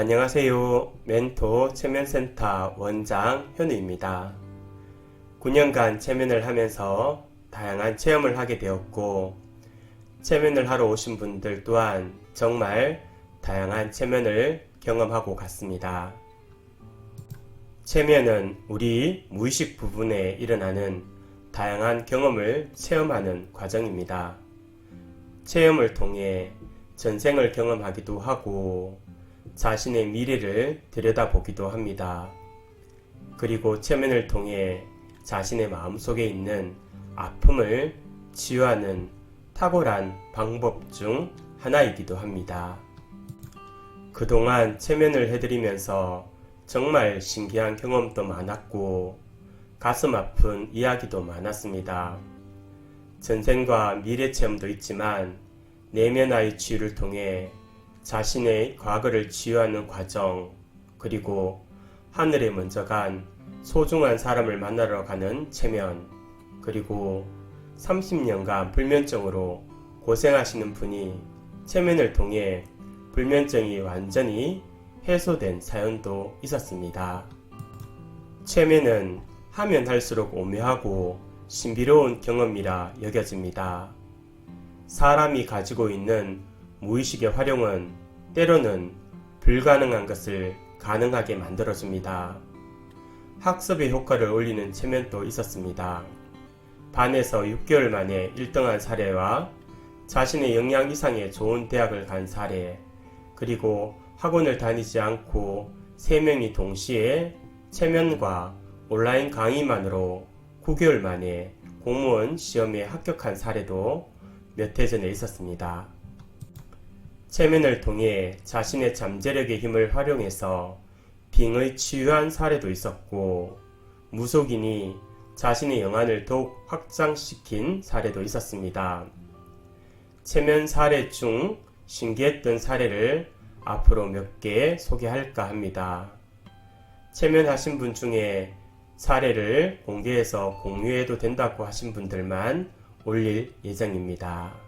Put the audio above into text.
안녕하세요. 멘토 체면센터 원장 현우입니다. 9년간 체면을 하면서 다양한 체험을 하게 되었고, 체면을 하러 오신 분들 또한 정말 다양한 체면을 경험하고 갔습니다. 체면은 우리 무의식 부분에 일어나는 다양한 경험을 체험하는 과정입니다. 체험을 통해 전생을 경험하기도 하고 자신의 미래를 들여다보기도 합니다. 그리고 체면을 통해 자신의 마음속에 있는 아픔을 치유하는 탁월한 방법 중 하나이기도 합니다. 그동안 체면을 해드리면서 정말 신기한 경험도 많았고 가슴 아픈 이야기도 많았습니다. 전생과 미래 체험도 있지만 내면의 치유를 통해 자신의 과거를 치유하는 과정, 그리고 하늘에 먼저 간 소중한 사람을 만나러 가는 체면, 그리고 30년간 불면증으로 고생하시는 분이 체면을 통해 불면증이 완전히 해소된 사연도 있었습니다. 체면은 하면 할수록 오묘하고 신비로운 경험이라 여겨집니다. 사람이 가지고 있는 무의식의 활용은 때로는 불가능한 것을 가능하게 만들어줍니다. 학습의 효과를 올리는 체면도 있었습니다. 반에서 6개월 만에 1등한 사례와 자신의 역량 이상의 좋은 대학을 간 사례, 그리고 학원을 다니지 않고 3명이 동시에 체면과 온라인 강의만으로 9개월 만에 공무원 시험에 합격한 사례도 몇 해 전에 있었습니다. 체면을 통해 자신의 잠재력의 힘을 활용해서 빙의 치유한 사례도 있었고 무속인이 자신의 영안을 더욱 확장시킨 사례도 있었습니다. 체면 사례 중 신기했던 사례를 앞으로 몇 개 소개할까 합니다. 체면하신 분 중에 사례를 공개해서 공유해도 된다고 하신 분들만 올릴 예정입니다.